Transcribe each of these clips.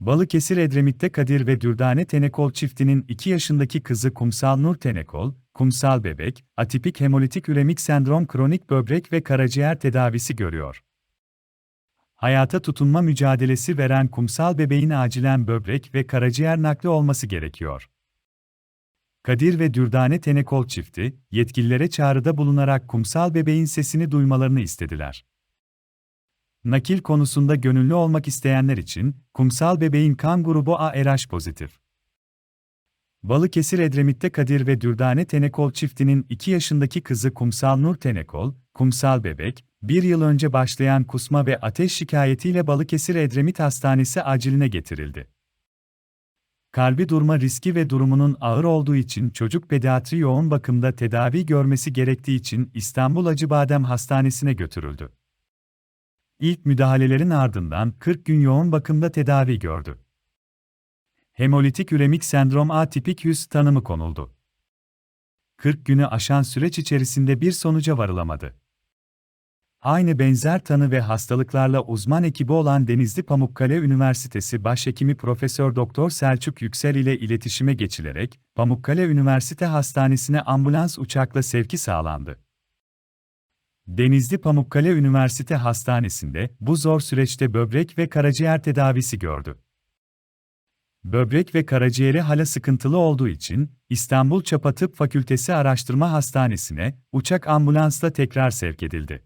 Balıkesir Edremit'te Kadir ve Dürdane Tenekol çiftinin 2 yaşındaki kızı Kumsal Nur Tenekol, kumsal bebek, atipik hemolitik üremik sendrom kronik böbrek ve karaciğer tedavisi görüyor. Hayata tutunma mücadelesi veren kumsal bebeğin acilen böbrek ve karaciğer nakli olması gerekiyor. Kadir ve Dürdane Tenekol çifti, yetkililere çağrıda bulunarak kumsal bebeğin sesini duymalarını istediler. Nakil konusunda gönüllü olmak isteyenler için, kumsal bebeğin kan grubu ARH pozitif. Balıkesir Edremit'te Kadir ve Dürdane Tenekol çiftinin 2 yaşındaki kızı Kumsal Nur Tenekol, kumsal bebek, bir yıl önce başlayan kusma ve ateş şikayetiyle Balıkesir Edremit Hastanesi aciline getirildi. Kalbi durma riski ve durumunun ağır olduğu için çocuk pediatri yoğun bakımda tedavi görmesi gerektiği için İstanbul Acıbadem Hastanesi'ne götürüldü. İlk müdahalelerin ardından 40 gün yoğun bakımda tedavi gördü. Hemolitik üremik sendrom A tipik 100 tanımı konuldu. 40 günü aşan süreç içerisinde bir sonuca varılamadı. Aynı benzer tanı ve hastalıklarla uzman ekibi olan Denizli Pamukkale Üniversitesi Başhekimi Profesör Doktor Selçuk Yüksel ile iletişime geçilerek Pamukkale Üniversite Hastanesi'ne ambulans uçakla sevki sağlandı. Denizli Pamukkale Üniversite Hastanesi'nde bu zor süreçte böbrek ve karaciğer tedavisi gördü. Böbrek ve karaciğeri hala sıkıntılı olduğu için İstanbul Çapa Tıp Fakültesi Araştırma Hastanesi'ne uçak ambulansla tekrar sevk edildi.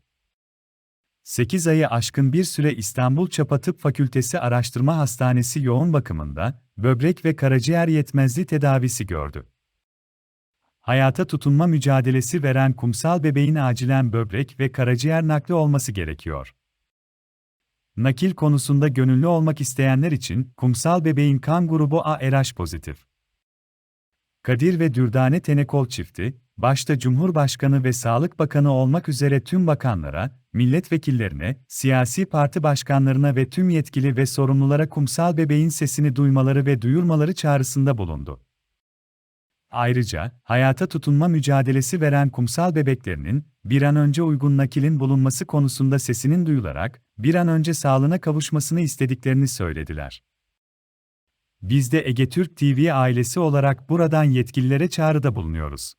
8 ayı aşkın bir süre İstanbul Çapa Tıp Fakültesi Araştırma Hastanesi yoğun bakımında böbrek ve karaciğer yetmezliği tedavisi gördü. Hayata tutunma mücadelesi veren kumsal bebeğin acilen böbrek ve karaciğer nakli olması gerekiyor. Nakil konusunda gönüllü olmak isteyenler için kumsal bebeğin kan grubu ARH pozitif. Kadir ve Dürdane Tenekol çifti, başta Cumhurbaşkanı ve Sağlık Bakanı olmak üzere tüm bakanlara, milletvekillerine, siyasi parti başkanlarına ve tüm yetkili ve sorumlulara kumsal bebeğin sesini duymaları ve duyurmaları çağrısında bulundu. Ayrıca, hayata tutunma mücadelesi veren kumsal bebeklerinin, bir an önce uygun nakilin bulunması konusunda sesinin duyularak, bir an önce sağlığına kavuşmasını istediklerini söylediler. Biz de Ege Türk TV ailesi olarak buradan yetkililere çağrıda bulunuyoruz.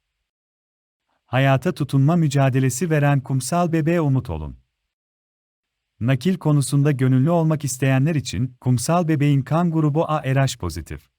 Hayata tutunma mücadelesi veren kumsal bebeğe umut olun. Nakil konusunda gönüllü olmak isteyenler için kumsal bebeğin kan grubu ARH pozitif.